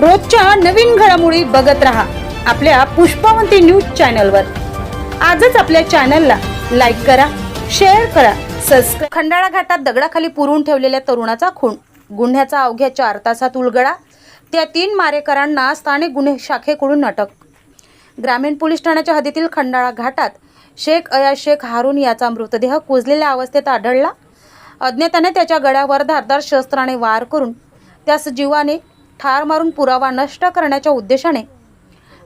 रोजच्या नवीन घडामोडी बघत रहा आपल्या पुष्पावंती न्यूज चॅनलवर. आजच आपल्या चॅनलला लाईक करा शेअर करा सबस्क्राईब खंडाळा घाटात दगडाखाली पुरून ठेवलेल्या तरुणाचा खून. गुन्ह्याचा अवघ्या चार तासात उलगडा. त्या तीन मारेकरांना स्थानिक गुन्हे शाखेकडून अटक. ग्रामीण पोलीस ठाण्याच्या हद्दीतील खंडाळा घाटात शेख अया शेख हारून याचा मृतदेह कुजलेल्या अवस्थेत आढळला. अज्ञाताने त्याच्या गळ्यावर धारदार शस्त्राने वार करून त्यास जीवाने ठार मारून पुरावा नष्ट करण्याच्या उद्देशाने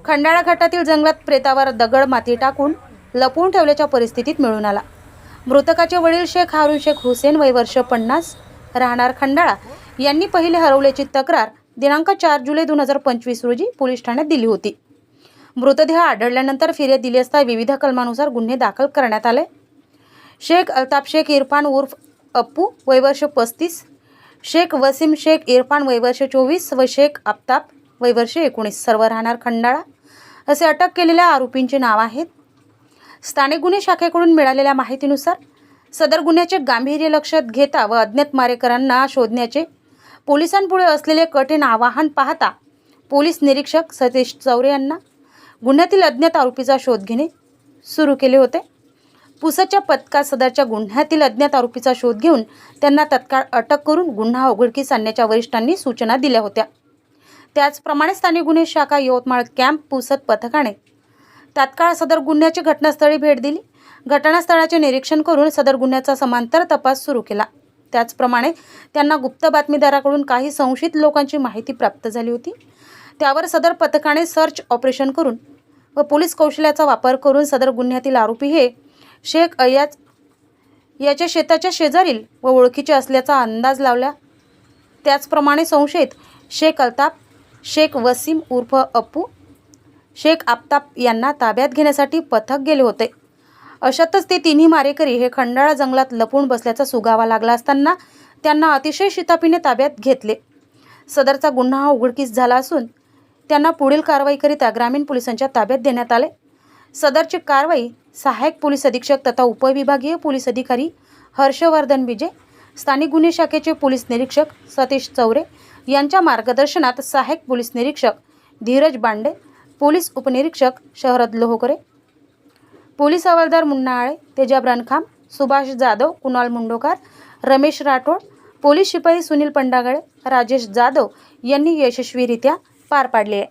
खंडाळा घाटातील जंगलात प्रेतावर दगड माती टाकून लपवून ठेवल्याच्या परिस्थितीत मिळून आला. मृतकाचे वडील शेख हारून शेख हुसेन वय वर्ष पन्नास राहणार खंडाळा यांनी पहिले हरवल्याची तक्रार दिनांक चार जुलै दोन हजार पंचवीस रोजी पोलीस ठाण्यात दिली होती. मृतदेह आढळल्यानंतर फिर्याद दिली असता विविध कलमानुसार गुन्हे दाखल करण्यात आले. शेख अल्ताफ शेख इरफान उर्फ अप्पू वयवर्ष पस्तीस शेख वसीम शेख इरफान वैवर्ष चोवीस व शेख आफताब वैवर्ष एकोणीस. सर्व राहणार खंडाळा. असे अटक केलेल्या आरोपींचे नाव आहेत. स्थानिक गुन्हे शाखेकडून मिळालेल्या माहितीनुसार सदर गुन्ह्याचे गांभीर्य लक्षात घेता व अज्ञात मारेकरांना शोधण्याचे पोलिसांपुढे असलेले कठीण आवाहन पाहता पोलीस निरीक्षक सतीश चौरे यांना गुन्ह्यातील अज्ञात आरोपीचा शोध घेणे सुरू केले होते. पुसच्या पथकात सदरच्या गुन्ह्यातील अज्ञात आरोपीचा शोध घेऊन त्यांना तत्काळ अटक करून गुन्हा उघडकीस आणण्याच्या वरिष्ठांनी सूचना दिल्या होत्या. त्याचप्रमाणे स्थानिक गुन्हे शाखा यवतमाळ कॅम्प पुसत पथकाने तात्काळ सदर गुन्ह्याची घटनास्थळी भेट दिली. घटनास्थळाचे निरीक्षण करून सदर गुन्ह्याचा समांतर तपास सुरू केला. त्याचप्रमाणे त्यांना गुप्त बातमीदाराकडून काही संशयित लोकांची माहिती प्राप्त झाली होती. त्यावर सदर पथकाने सर्च ऑपरेशन करून व पोलीस कौशल्याचा वापर करून सदर गुन्ह्यातील आरोपी हे शेख अयाज याच्या शेताच्या शेजारील व ओळखीचे असल्याचा अंदाज लावला. त्याचप्रमाणे संशयित शेख अल्ताफ शेख वसीम उर्फ अप्पू शेख आफ्ताब यांना ताब्यात घेण्यासाठी पथक गेले होते. अशातच ते तिन्ही मारेकरी हे खंडाळा जंगलात लपून बसल्याचा सुगावा लागला असताना त्यांना अतिशय शितापीने ताब्यात घेतले. सदरचा गुन्हा हा उघडकीस झाला असून त्यांना पुढील कारवाईकरिता ग्रामीण पोलिसांच्या ताब्यात देण्यात आले. सदरची कारवाई सहाय्यक पोलीस अधीक्षक तथा उपविभागीय पोलीस अधिकारी हर्षवर्धन विजय स्थानिक गुन्हे शाखेचे पोलीस निरीक्षक सतीश चौरे यांच्या मार्गदर्शनात सहाय्यक पोलीस निरीक्षक धीरज बांडे पोलीस उपनिरीक्षक शहरद लोहकरे पोलीस हवालदार मुन्ना आळे तेजाब रणखाम सुभाष जाधव कुणाल मुंडोकार रमेश राठोड पोलीस शिपाई सुनील पंडागळे राजेश जाधव यांनी यशस्वीरित्या पार पाडले आहे.